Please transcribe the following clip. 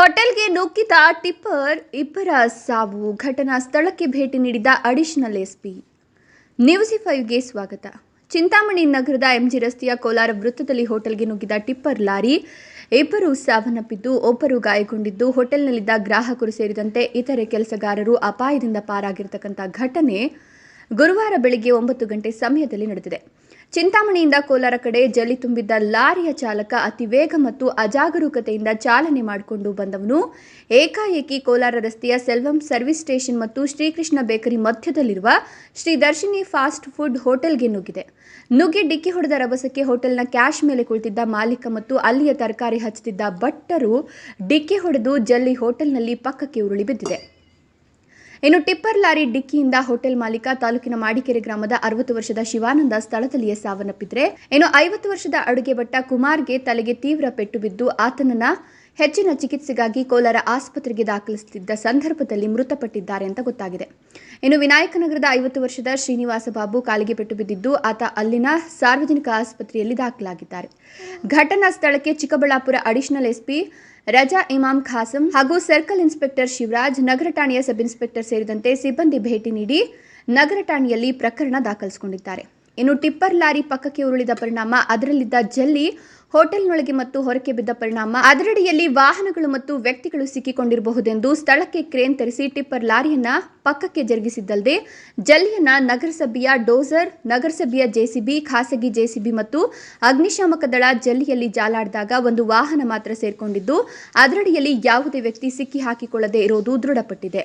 ಹೋಟೆಲ್ಗೆ ನುಗ್ಗಿದ ಟಿಪ್ಪರ್ ಇಬ್ಬರ ಸಾವು ಘಟನಾ ಸ್ಥಳಕ್ಕೆ ಭೇಟಿ ನೀಡಿದ ಅಡಿಷನಲ್ ಎಸ್ಪಿ. ನ್ಯೂಸಿ ಫೈವ್ಗೆ ಸ್ವಾಗತ. ಚಿಂತಾಮಣಿ ನಗರದ ಎಂಜಿ ರಸ್ತೆಯ ಕೋಲಾರ ವೃತ್ತದಲ್ಲಿ ಹೋಟೆಲ್ಗೆ ನುಗ್ಗಿದ ಟಿಪ್ಪರ್ ಲಾರಿ ಇಬ್ಬರು ಸಾವನ್ನಪ್ಪಿದ್ದು, ಒಬ್ಬರು ಗಾಯಗೊಂಡಿದ್ದು, ಹೋಟೆಲ್ನಲ್ಲಿದ್ದ ಗ್ರಾಹಕರು ಸೇರಿದಂತೆ ಇತರೆ ಕೆಲಸಗಾರರು ಅಪಾಯದಿಂದ ಪಾರಾಗಿರತಕ್ಕಂಥ ಘಟನೆ ಗುರುವಾರ ಬೆಳಿಗ್ಗೆ ಒಂಬತ್ತು ಗಂಟೆ ಸಮಯದಲ್ಲಿ ನಡೆದಿದೆ. ಚಿಂತಾಮಣಿಯಿಂದ ಕೋಲಾರ ಕಡೆ ಜಲ್ಲಿ ತುಂಬಿದ್ದ ಲಾರಿಯ ಚಾಲಕ ಅತಿ ವೇಗ ಮತ್ತು ಅಜಾಗರೂಕತೆಯಿಂದ ಚಾಲನೆ ಮಾಡಿಕೊಂಡು ಬಂದವನು. ಏಕಾಏಕಿ ಕೋಲಾರ ರಸ್ತೆಯ ಸೆಲ್ವಂ ಸರ್ವಿಸ್ ಸ್ಟೇಷನ್ ಮತ್ತು ಶ್ರೀಕೃಷ್ಣ ಬೇಕರಿ ಮಧ್ಯದಲ್ಲಿರುವ ಶ್ರೀ ದರ್ಶಿನಿ ಫಾಸ್ಟ್ ಫುಡ್ ಹೋಟೆಲ್ಗೆ ನುಗ್ಗಿದೆ. ನುಗ್ಗಿ ಡಿಕ್ಕಿ ಹೊಡೆದ ರಭಸಕ್ಕೆ ಹೋಟೆಲ್ನ ಕ್ಯಾಶ್ ಮೇಲೆ ಕುಳಿತಿದ್ದ ಮಾಲೀಕ ಮತ್ತು ಅಲ್ಲಿಯ ತರಕಾರಿ ಹಚ್ಚುತ್ತಿದ್ದ ಭಟ್ಟರು ಡಿಕ್ಕಿ ಹೊಡೆದು ಜಲ್ಲಿ ಹೋಟೆಲ್ನಲ್ಲಿ ಪಕ್ಕಕ್ಕೆ ಉರುಳಿ ಬಿದ್ದಿದೆ. ಇನ್ನು ಟಿಪ್ಪರ್ ಲಾರಿ ಡಿಕ್ಕಿಯಿಂದ ಹೋಟೆಲ್ ಮಾಲೀಕ ತಾಲೂಕಿನ ಮಾಡಿಕೆರೆ ಗ್ರಾಮದ ಅರವತ್ತು ವರ್ಷದ ಶಿವಾನಂದ ಸ್ಥಳದಲ್ಲಿಯೇ ಸಾವನ್ನಪ್ಪಿದ್ರೆ, ಇನ್ನು ಐವತ್ತು ವರ್ಷದ ಅಡುಗೆ ಭಟ್ಟ ಕುಮಾರ್ಗೆ ತಲೆಗೆ ತೀವ್ರ ಪೆಟ್ಟು ಬಿದ್ದು ಆತನನ್ನ ಹೆಚ್ಚಿನ ಚಿಕಿತ್ಸೆಗಾಗಿ ಕೋಲಾರ ಆಸ್ಪತ್ರೆಗೆ ದಾಖಲಿಸುತ್ತಿದ್ದ ಸಂದರ್ಭದಲ್ಲಿ ಮೃತಪಟ್ಟಿದ್ದಾರೆ ಅಂತ ಗೊತ್ತಾಗಿದೆ. ಇನ್ನು ವಿನಾಯಕನಗರದ ಐವತ್ತು ವರ್ಷದ ಶ್ರೀನಿವಾಸ ಬಾಬು ಕಾಲಿಗೆ ಪೆಟ್ಟು ಬಿದ್ದಿದ್ದು ಆತ ಅಲ್ಲಿನ ಸಾರ್ವಜನಿಕ ಆಸ್ಪತ್ರೆಯಲ್ಲಿ ದಾಖಲಾಗಿದ್ದಾರೆ. ಘಟನಾ ಸ್ಥಳಕ್ಕೆ ಚಿಕ್ಕಬಳ್ಳಾಪುರ ಅಡಿಷನಲ್ ಎಸ್ಪಿ ರಜಾ ಇಮಾಮ್ ಖಾಸಂ ಹಾಗೂ ಸರ್ಕಲ್ ಇನ್ಸ್ಪೆಕ್ಟರ್ ಶಿವರಾಜ್, ನಗರ ಸಬ್ ಇನ್ಸ್ಪೆಕ್ಟರ್ ಸೇರಿದಂತೆ ಸಿಬ್ಬಂದಿ ಭೇಟಿ ನೀಡಿ ನಗರ ಠಾಣೆಯಲ್ಲಿ ಪ್ರಕರಣ ದಾಖಲಿಸಿಕೊಂಡಿದ್ದಾರೆ. ಇನ್ನು ಟಿಪ್ಪರ್ ಲಾರಿ ಪಕ್ಕಕ್ಕೆ ಉರುಳಿದ ಪರಿಣಾಮ, ಅದರಲ್ಲಿದ್ದ ಜಲ್ಲಿ, ಹೋಟೆಲ್ನೊಳಗೆ ಮತ್ತು ಹೊರಕ್ಕೆ ಬಿದ್ದ ಪರಿಣಾಮ, ಅದರಡಿಯಲ್ಲಿ ವಾಹನಗಳು ಮತ್ತು ವ್ಯಕ್ತಿಗಳು ಸಿಕ್ಕಿಕೊಂಡಿರಬಹುದೆಂದು ಸ್ಥಳಕ್ಕೆ ಕ್ರೇನ್ ತರಿಸಿ ಟಿಪ್ಪರ್ ಲಾರಿಯನ್ನ ಪಕ್ಕಕ್ಕೆ ಜರುಗಿಸಿದ್ದಲ್ಲದೆ ಜಲ್ಲಿಯನ್ನ ನಗರಸಭೆಯ ಡೋಸರ್, ನಗರಸಭೆಯ ಜೆಸಿಬಿ, ಖಾಸಗಿ ಜೆಸಿಬಿ ಮತ್ತು ಅಗ್ನಿಶಾಮಕ ದಳ ಜಲ್ಲಿಯಲ್ಲಿ ಜಾಲಾಡಿದಾಗ ಒಂದು ವಾಹನ ಮಾತ್ರ ಸೇರ್ಕೊಂಡಿದ್ದು, ಅದರಡಿಯಲ್ಲಿ ಯಾವುದೇ ವ್ಯಕ್ತಿ ಸಿಕ್ಕಿ ಹಾಕಿಕೊಳ್ಳದೆ ಇರೋದು ದೃಢಪಟ್ಟಿದೆ.